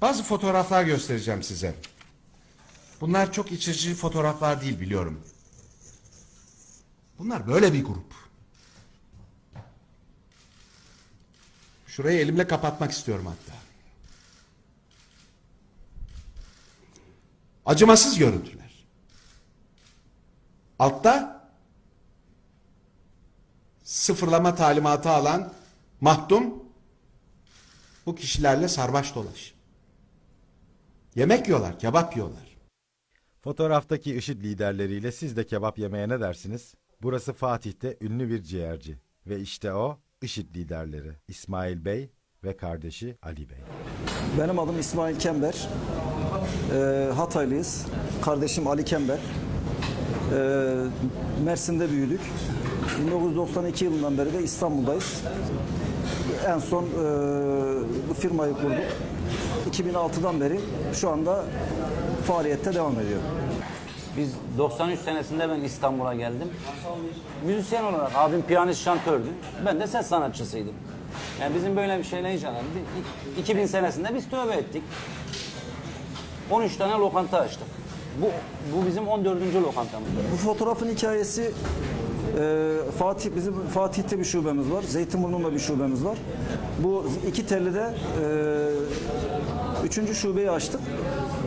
Bazı fotoğraflar göstereceğim size. Bunlar çok iç açıcı fotoğraflar değil biliyorum. Bunlar böyle bir grup. Şurayı elimle kapatmak istiyorum hatta. Acımasız görüntüler. Altta sıfırlama talimatı alan mahdum bu kişilerle sarbaş dolaş. Yemek yiyorlar, kebap yiyorlar. Fotoğraftaki IŞİD liderleriyle siz de kebap yemeye ne dersiniz? Burası Fatih'te ünlü bir ciğerci. Ve işte o IŞİD liderleri İsmail Bey ve kardeşi Ali Bey. Benim adım İsmail Kember. Ee, Hataylıyız. Kardeşim Ali Kember. Ee, Mersin'de büyüdük. 1992 yılından beri de İstanbul'dayız. En son e, bu firmayı kurduk. 2006'dan beri şu anda faaliyette devam ediyor. Biz 93 senesinde ben İstanbul'a geldim. Müzisyen olarak abim piyanist şantördü. Ben de ses sanatçısıydım. Yani bizim böyle bir şeyle. İ- 2000 senesinde biz tövbe ettik. 13 tane lokanta açtık. Bu, bu bizim 14. lokantamız. Bu fotoğrafın hikayesi e, Fatih bizim Fatih'te bir şubemiz var. Zeytinburnu'nda bir şubemiz var. Bu iki tellide e, üçüncü şubeyi açtık.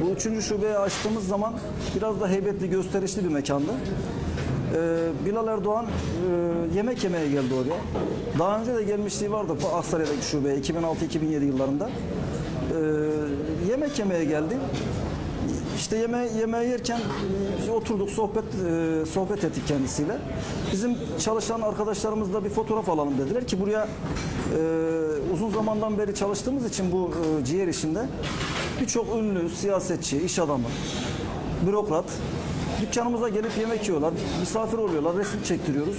Bu üçüncü şubeyi açtığımız zaman biraz da heybetli, gösterişli bir mekandı. E, Bilal Erdoğan e, yemek yemeye geldi oraya. Daha önce de gelmişliği vardı Aksaray'daki şubeye 2006-2007 yıllarında. E, yemek yemeye geldi. İşte yeme yemeği yerken e, oturduk sohbet e, sohbet ettik kendisiyle. Bizim çalışan arkadaşlarımızla bir fotoğraf alalım dediler ki buraya e, uzun zamandan beri çalıştığımız için bu ciğer işinde birçok ünlü siyasetçi, iş adamı, bürokrat dükkanımıza gelip yemek yiyorlar, misafir oluyorlar, resim çektiriyoruz.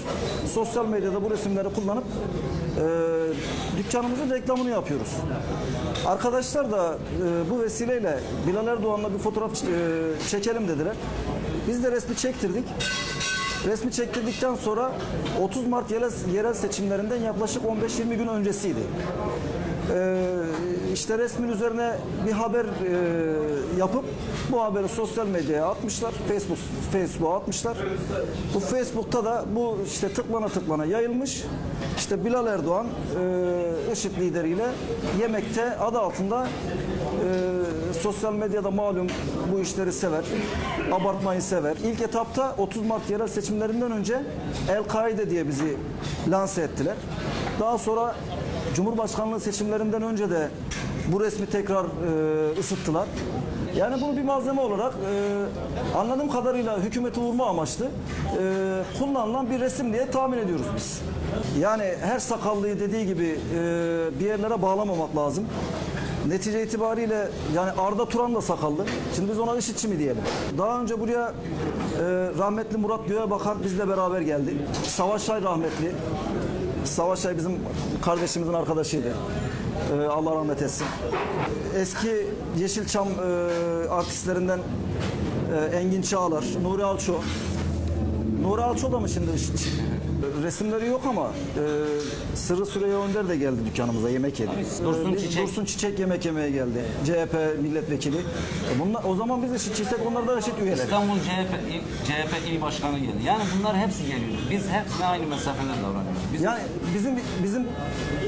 Sosyal medyada bu resimleri kullanıp e, dükkanımızın reklamını yapıyoruz. Arkadaşlar da e, bu vesileyle Bilal Erdoğan'la bir fotoğraf e, çekelim dediler. Biz de resmi çektirdik. Resmi çektirdikten sonra 30 Mart yerel, seçimlerinden yaklaşık 15-20 gün öncesiydi. Ee, işte resmin üzerine bir haber e, yapıp bu haberi sosyal medyaya atmışlar. Facebook Facebook'a atmışlar. Bu Facebook'ta da bu işte tıklana tıklana yayılmış. İşte Bilal Erdoğan e, IŞİD lideriyle yemekte adı altında e, sosyal medyada malum bu işleri sever. Abartmayı sever. İlk etapta 30 Mart yerel seçimlerinden önce El-Kaide diye bizi lanse ettiler. Daha sonra Cumhurbaşkanlığı seçimlerinden önce de bu resmi tekrar e, ısıttılar. Yani bunu bir malzeme olarak e, anladığım kadarıyla hükümeti vurma amaçlı e, kullanılan bir resim diye tahmin ediyoruz biz. Yani her sakallıyı dediği gibi e, bir yerlere bağlamamak lazım. Netice itibariyle yani Arda Turan da sakallı. Şimdi biz ona IŞİD'çi mi diyelim? Daha önce buraya e, rahmetli Murat Göğebakan bizle beraber geldi. Savaş Ay rahmetli. Savaş Ay bizim kardeşimizin arkadaşıydı. Ee, Allah rahmet etsin. Eski Yeşilçam e, artistlerinden e, Engin Çağlar, Nuri Alço. Nuri Alço da mı şimdi? Resimleri yok ama e, Sırrı Süreyya Önder de geldi dükkanımıza yemek yedi. Dursun E, Çiçek. Dursun Çiçek yemek yemeye geldi. CHP milletvekili. E, bunlar, o zaman biz eşit çiçek onlar da eşit üyeler. İstanbul CHP, il- CHP il başkanı geldi. Yani bunlar hepsi geliyor. Biz hepsine aynı mesafeler davranıyoruz. Biz Yani bizim bizim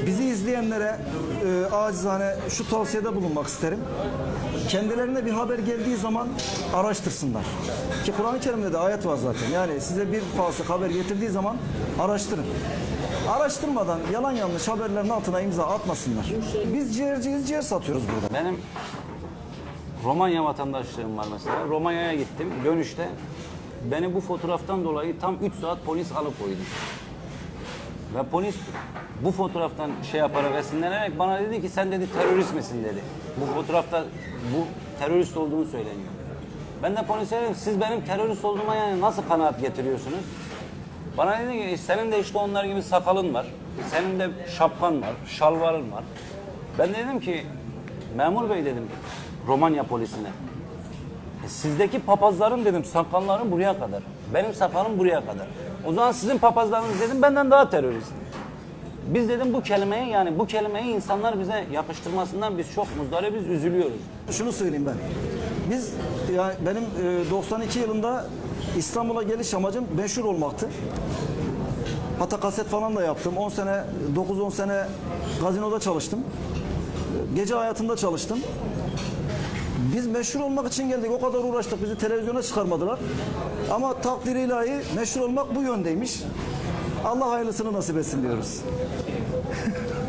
bizi izleyenlere e, acizane şu tavsiyede bulunmak isterim. Kendilerine bir haber geldiği zaman araştırsınlar. Ki Kur'an-ı Kerim'de de ayet var zaten. Yani size bir fasık haber getirdiği zaman araştırın. Araştırmadan yalan yanlış haberlerin altına imza atmasınlar. Biz ciğerciyiz, ciğer satıyoruz burada. Benim Romanya vatandaşlığım var mesela. Romanya'ya gittim. Dönüşte beni bu fotoğraftan dolayı tam 3 saat polis alıkoydu. Ve polis bu fotoğraftan şey yaparak esinlenerek bana dedi ki sen dedi terörist misin dedi. Bu fotoğrafta bu terörist olduğunu söyleniyor. Ben de polise dedim siz benim terörist olduğuma yani nasıl kanaat getiriyorsunuz? Bana dedi ki senin de işte onlar gibi sakalın var. Senin de şapkan var, şalvarın var. Ben de dedim ki memur bey dedim Romanya polisine. "E, sizdeki papazların dedim sakalların buraya kadar. Benim sakalım buraya kadar. O zaman sizin papazlarınız dedim benden daha terörist. Biz dedim bu kelimeyi yani bu kelimeyi insanlar bize yapıştırmasından biz çok muzdaribiz, üzülüyoruz. Şunu söyleyeyim ben. Biz yani benim e, 92 yılında İstanbul'a geliş amacım meşhur olmaktı. Hatta kaset falan da yaptım. 10 sene, 9-10 sene gazinoda çalıştım. Gece hayatında çalıştım. Biz meşhur olmak için geldik. O kadar uğraştık. Bizi televizyona çıkarmadılar. Ama takdir ilahi meşhur olmak bu yöndeymiş. Allah hayırlısını nasip etsin diyoruz.